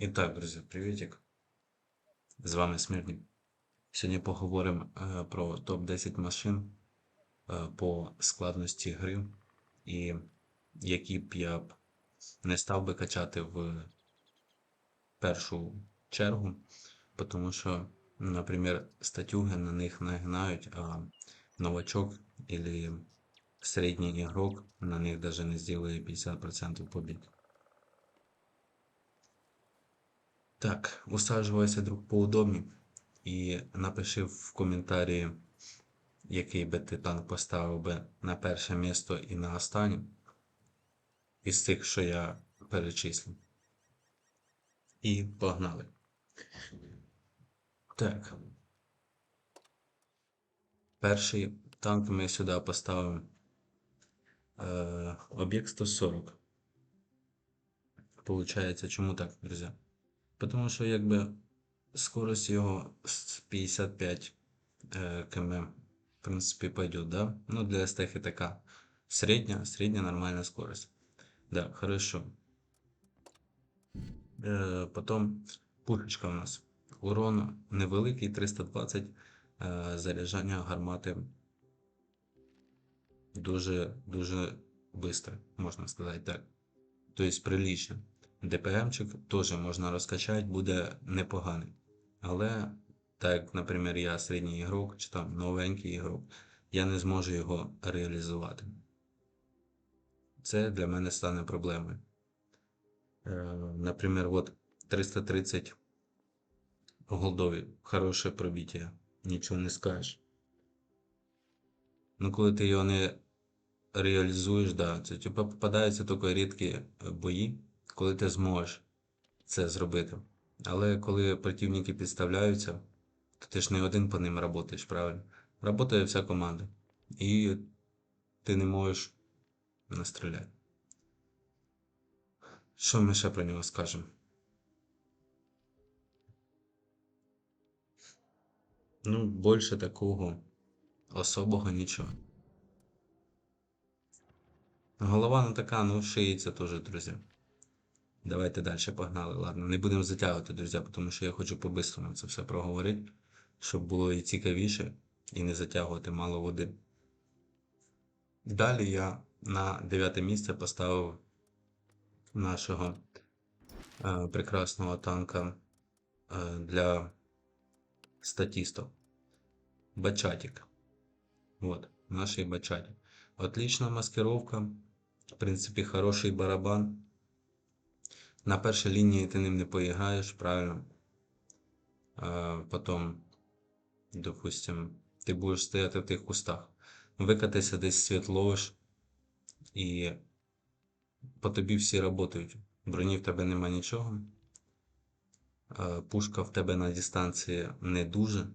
І так, друзі, привітик. З вами Смірні. Сьогодні поговоримо е, про топ-10 машин е, по складності гри і які б я б не став би качати в першу чергу, тому що, наприклад, статюги на них не гнають, а новачок або середній ігрок на них навіть не зробить 50% побід. Так, усаджувайся друг поудобні і напиши в коментарі, який би ти танк поставив би на перше місто і на останнє із тих, що я перечислив. І погнали. Так. Перший танк ми сюди поставимо е, об'єкт 140. Получається, чому так, друзі? Потому що якби скорость його з 55 е, км, в принципі, пойдет, да? Ну, для стехи така средняя, средняя нормальная скорость. Да, хорошо. Е, потім пушечка у нас. Урон невеликий, 320, е, заряджання гармати дуже, дуже быстро, можна сказати так. Тобто прилично. ДПМчик теж можна розкачати, буде непоганий. Але, так наприклад, я середній ігрок чи там новенький ігрок, я не зможу його реалізувати. Це для мене стане проблемою. Е, Наприклад, от 330 голдові, хороше пробиття, нічого не скажеш. Ну, коли ти його не реалізуєш, да, це типу попадаються тільки рідкі бої коли ти зможеш це зробити. Але коли противники підставляються, то ти ж не один по ним працюєш, правильно? Работає вся команда. І ти не можеш настріляти. Що ми ще про нього скажемо? Ну, більше такого особого нічого. Голова не така, ну шиється теж, друзі. Давайте далі погнали. Ладно, не будемо затягувати, друзі, тому що я хочу по-бистрому це все проговорити, щоб було і цікавіше, і не затягувати мало води. Далі я на дев'яте місце поставив нашого е, прекрасного танка е, для статистов. Бачатик. Вот, наший бачатик. Отличная маскировка. В принципі, хороший барабан. На першій лінії ти ним не поіграєш, правильно. А Потім, допустим, ти будеш стояти в тих кустах. Викатися десь світ і по тобі всі працюють. Броні в тебе нема нічого. Пушка в тебе на дистанції не дуже,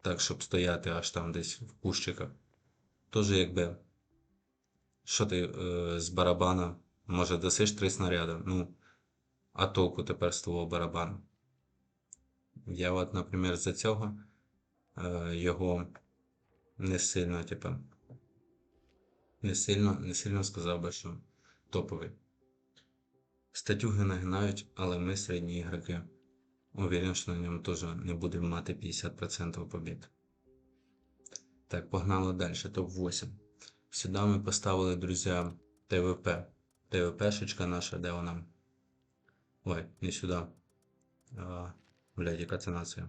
так, щоб стояти аж там десь в кущиках. Тож, якби, що ти е, з барабана, може, досиш три снаряди. Ну, а толку тепер з твого барабану? Я от, наприклад, за цього е, його не сильно, типу, не сильно, не сильно сказав би, що топовий. Статюги нагинають, але ми середні ігроки. Уверен, що на ньому теж не будемо мати 50% побід. Так, погнали далі. Топ-8. Сюди ми поставили, друзі, ТВП. ТВПшечка наша, де вона? Ой, не сюда. А, блядь, яка це нація?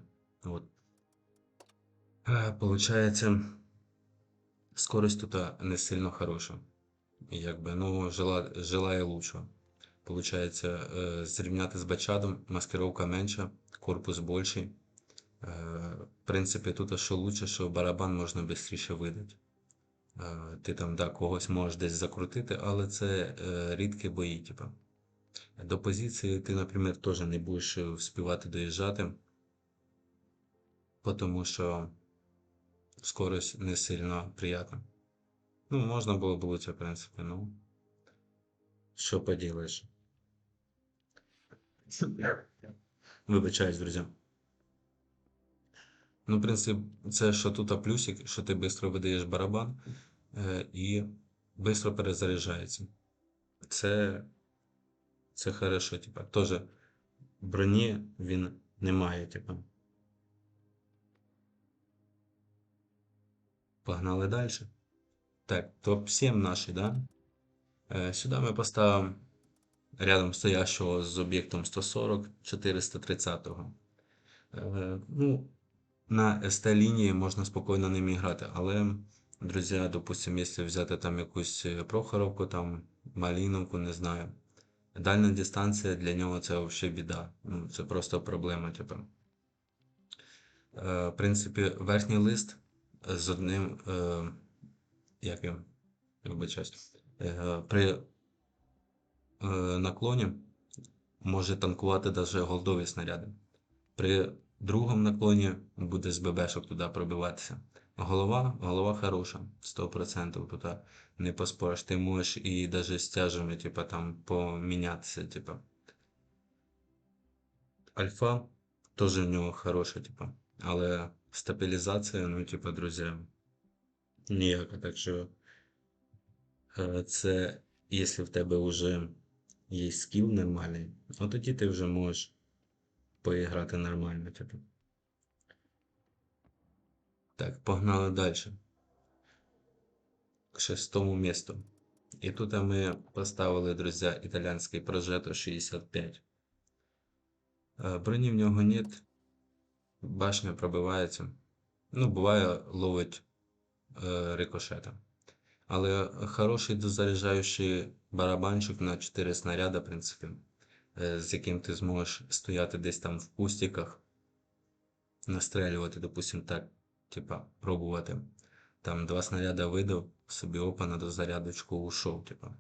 А, получается, скорость тут не сильно хороша. Якби, ну, жела, желає лучшего. Получається, е, зрівняти з бачадом, маскировка менша, корпус більший. Е, в принципі, тут що лучше, що барабан можна швидше видати. Е, ти там да, когось можеш десь закрутити, але це е, рідкі бої, типу. До позиції ти, наприклад, теж не будеш вспівати доїжджати, тому що скорость не сильно приятна. Ну, можна було б лучше, в принципі, ну. Що поділаєш? Вибачаюсь, друзі. Ну, в принципі, це що тут плюсик, що ти швидко видаєш барабан е, і швидко перезаряджається. Це це хорошо, типа, тоже броні він не має, типу. Погнали далі. Так, топ-7 наш, да? Е, Сюди ми поставимо рядом стоящого з об'єктом 140 430. Е, Ну, на СТ лінії можна спокійно ними грати, але, друзі, допустим, якщо взяти там якусь е, Прохоровку, там Маліновку, не знаю. Дальня дистанція для нього це взагалі біда. Ну, це просто проблема, типу. Е, В принципі, верхній лист з одним. Е, як я вибачаюсь, е, при е, наклоні може танкувати навіть голдові снаряди. При другому наклоні буде з ББшок туди пробиватися. Голова, голова хороша, 100% тут не поспориш. Ти можеш і навіть з тяжами, типа, там помінятися, типа. Альфа теж в нього хороша, типа. Але стабілізація, ну, типа, друзі, ніяка. Так що е, це, якщо в тебе вже є скіл нормальний, от тоді ти вже можеш поіграти нормально, типу. Так, погнали далі. К шестому місту. І тут ми поставили, друзі, італійський Progetto 65. Е, Броні в нього нет. Башня пробивається. Ну, буває, ловить е, рикошета. Але хороший дозаряджаючий барабанчик на 4 снаряда, в принципі, е, з яким ти зможеш стояти десь там в кустиках, настрелювати, допустим, так, типа, пробувати. Там два снаряда видав, собі опа на дозарядочку ушов, типа.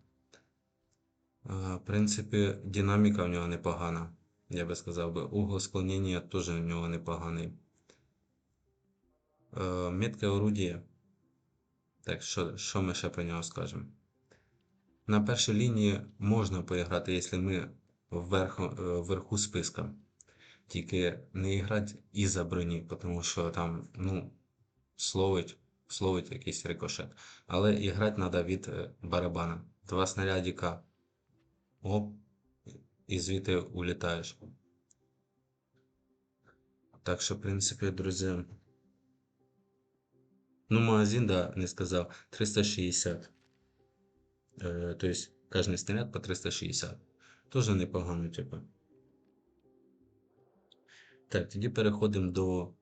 В принципі, динаміка в нього непогана. Я би сказав би, угол склонення теж в нього непоганий. Метке орудіє. Так, що, що ми ще про нього скажемо? На першій лінії можна поіграти, якщо ми вверху, е, вверху списка. Тільки не грати і за броні, тому що там, ну, словить, словить якийсь рикошет. Але і грати треба від е, барабана. Два снарядика. Оп, і звідти улітаєш. Так що, в принципі, друзі. Ну, магазин, да, не сказав. 360. Е, то есть, кожний снаряд по 360. Тоже непогано, типу. Так, тоді переходимо до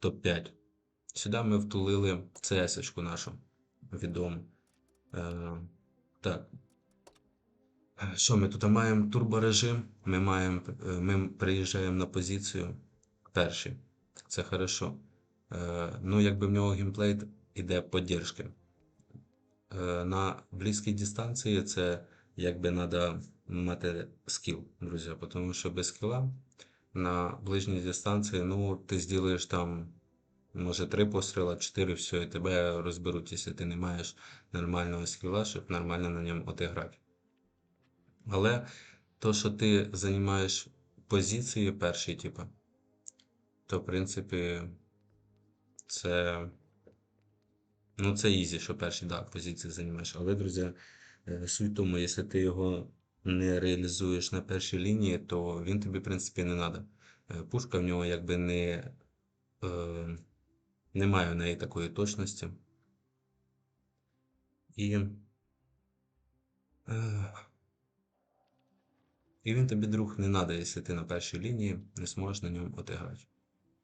топ-5. Сюди ми втулили CS-очку нашу відому. Е, так. Що ми тут маємо турборежим? Ми маємо, е, ми приїжджаємо на позицію перші. Це хорошо. Е, ну, якби в нього геймплей іде поддержки. Е, на близькій дистанції це якби треба мати скіл, друзі. Тому що без скіла на ближній дистанції, ну, ти зробиш там, може, три постріла, чотири, все, і тебе розберуть, якщо ти не маєш нормального скіла, щоб нормально на ньому отиграти. Але то, що ти займаєш позиції перші, типу, то, в принципі, це. Ну, це ізі, що перші да, позиції займаєш. Але, друзі, е, суть тому, якщо ти його не реалізуєш на першій лінії, то він тобі, в принципі, не треба. Пушка в нього якби не. Е, немає в неї такої точності. І. І він тобі друг не треба, якщо ти на першій лінії не зможеш на ньому отиграти.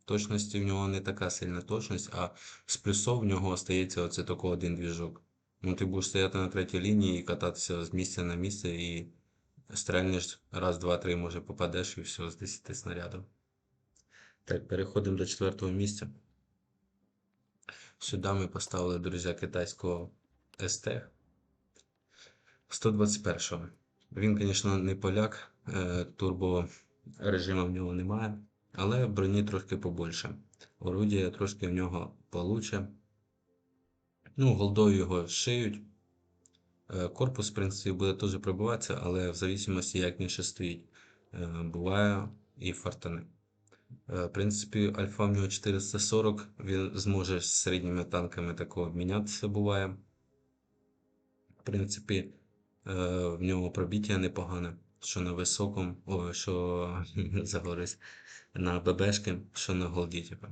Точності в нього не така сильна точність, а з плюсов в нього остається оце тільки один двіжок. Ну, ти будеш стояти на третій лінії і кататися з місця на місце, і стрельнеш раз, два, три, може попадеш і все з 10 снарядів. Так, переходимо до четвертого місця. Сюди ми поставили, друзі, китайського СТ 121-го. Він, звісно, не поляк, е, турбо режиму в нього немає, але броні трошки побольше. Орудія трошки в нього получше. Ну, голдою його шиють. Е, Корпус, в принципі, буде теж пробиватися, але в зависимості, як він ще стоїть, е, буває і фартани. Е, В принципі, альфа в нього 440, він зможе з середніми танками такого обмінятися буває. В принципі, е, в нього пробиття непогане. що на високому, о, що заговорюсь, на ББшки, що на голді, типа.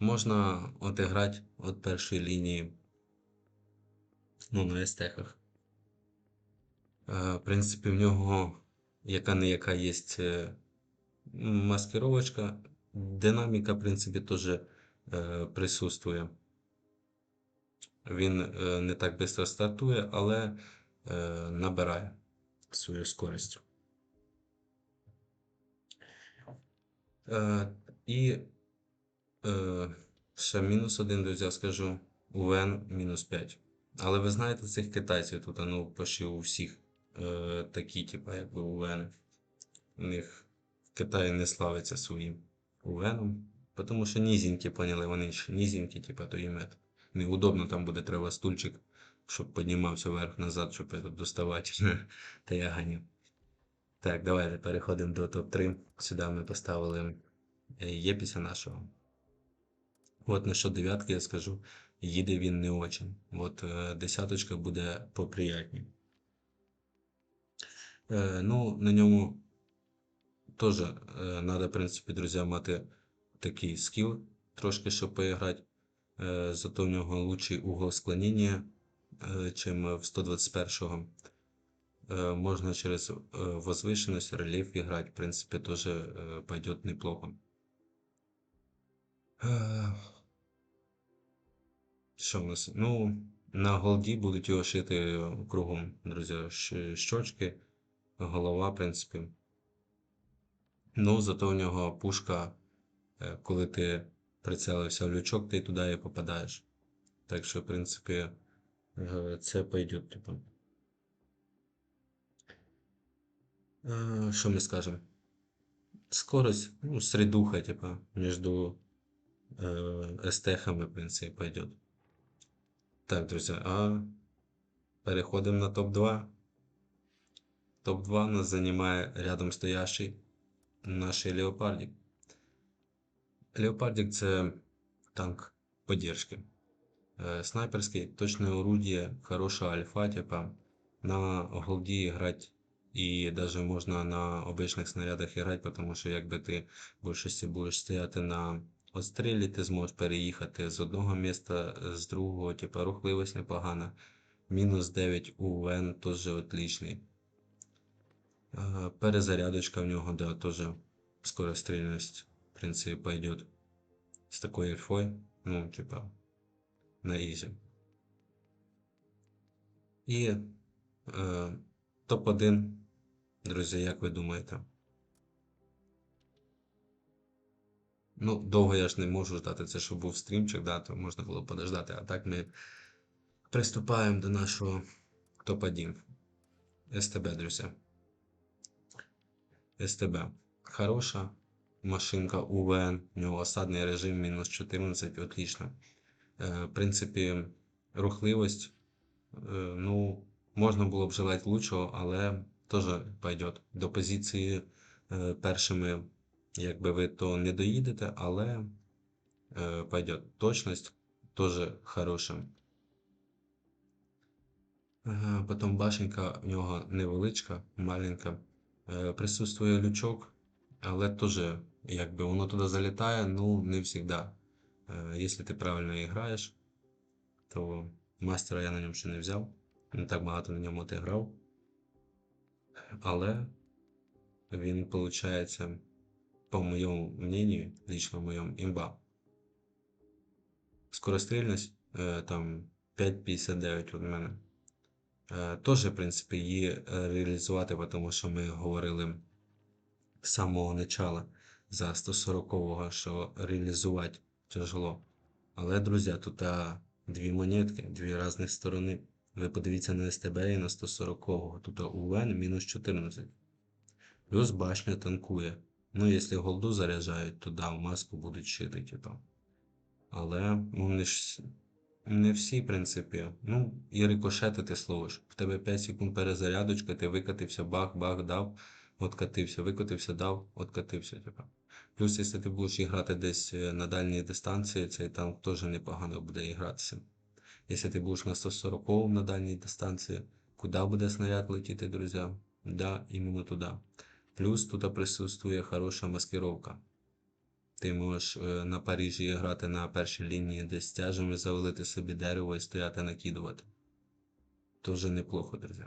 Можна отіграти від першої лінії, ну, на естехах. Е, В принципі, в нього яка не яка є маскировочка, динаміка, в принципі, теж е, присутствує. Він е, не так швидко стартує, але е, набирає свою скорість. Е, і е, ще мінус один, друзі, скажу. УВН мінус 5. Але ви знаєте цих китайців тут, ну, почти у всіх е, такі, типу, якби УВН. У них в Китаї не славиться своїм УВНом. Тому що нізенькі, поняли, вони ж нізенькі, типу, то їм это, неудобно, там буде треба стульчик, щоб піднімався вверх-назад, щоб это, доставати. Та я ганю. Так, давайте переходимо до топ-3. Сюди ми поставили е, Єпіся нашого. От насчет дев'ятки я скажу, їде він не очень. От е, десяточка буде поприятній. Е, ну, на ньому теж е, треба, в принципі, друзі, мати такий скіл, трошки, щоб поіграти. Е, зато в нього лучший угол склонення, е, чим в 121-го. Э, можно через э, возвышенность, рельеф играть, в принципе, тоже э, пойдет неплохо. Э, Що в нас? Ну, на голді будуть його шити кругом, друзі, щ- щочки, голова, в принципі. Ну, зато в нього пушка, е, коли ти прицілився в лючок, ти туди і попадаєш. Так що, в принципі, е, це пойдет, типу. Э, Что мы скажем? Скорость, ну, средуха, типа, между э, эстехами, в принципе, пойдет. Так, друзья, а переходим на топ-2. Топ-2 нас занимает рядом стоящий наш Леопардик. Леопардик це танк поддержки. Е, Снайперський, точне орудие, хороша альфа, типа, на голді грати і даже можна на обичних снарядах грати, тому що якби ти в більшості будеш стояти на отстрілі, ти зможеш переїхати з одного міста, з другого, типа рухливість непогана. Мінус 9 УВН теж отличний. Перезарядочка в нього, да, теж скорострільність, в принципі, пойдет. З такою альфою, ну, типа, на ізі. І е, топ-1, друзі, як ви думаєте? Ну, довго я ж не можу ждати, це щоб був стрімчик, да, то можна було подождати. А так ми приступаємо до нашого топ-1. СТБ, друзі. СТБ. Хороша машинка УВН, у нього осадний режим мінус 14, отлично. Е, В принципі, рухливость, е, ну, можна було б желати лучшого, але теж пойдет. До позиції е, першими, якби ви то не доїдете, але пойдет. Точність теж хороша. Потім башенька в нього невеличка, маленька. Е, Присутствує лючок, але теж, якби воно туди залітає, ну не завжди. Е, Якщо ти правильно граєш, то мастера я на ньому ще не взяв. Не так багато на ньому грав. Але він, виходить, по моєму мнению, лично моєму, імба. Скорострільність е, там 5,59 у мене. Е, Теж, в принципі, її е, реалізувати, тому що ми говорили з самого начала за 140-го, що реалізувати тяжело. Але, друзі, тут а, дві монетки, дві різні сторони. Ви подивіться на СТБ і на 140-го. Тут УВН мінус 14. Плюс башня танкує. Ну, якщо голду заряджають, то да, в маску будуть шити, типу. Але не, ж, не всі, в принципі. Ну, і рикошети ти словиш. В тебе 5 секунд перезарядочка, ти викатився, бах, бах, дав, откатився, викатився, дав, откатився. Типу. Плюс, якщо ти будеш грати десь е, на дальній дистанції, цей танк теж непогано буде гратися. Якщо ти будеш на 140 на дальній дистанції, куди буде снаряд летіти, друзі? Да, іменно туди. Плюс тут присутствує хороша маскировка. Ти можеш е, на Парижі грати на першій лінії, десь стяжами завалити собі дерево і стояти накидувати. Тоже неплохо, друзі.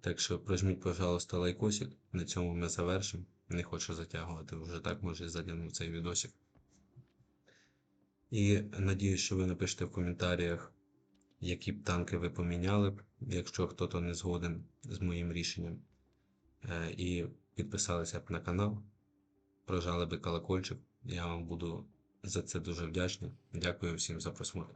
Так що прожміть, пожалуйста, лайкосик. На цьому ми завершимо. Не хочу затягувати, вже так може затягнув цей відосик. І надіюсь, що ви напишете в коментарях, які б танки ви поміняли б, якщо хтось не згоден з моїм рішенням. Е, І підписалися б на канал, прожали би колокольчик. Я вам буду за це дуже вдячний. Дякую всім за просмотр.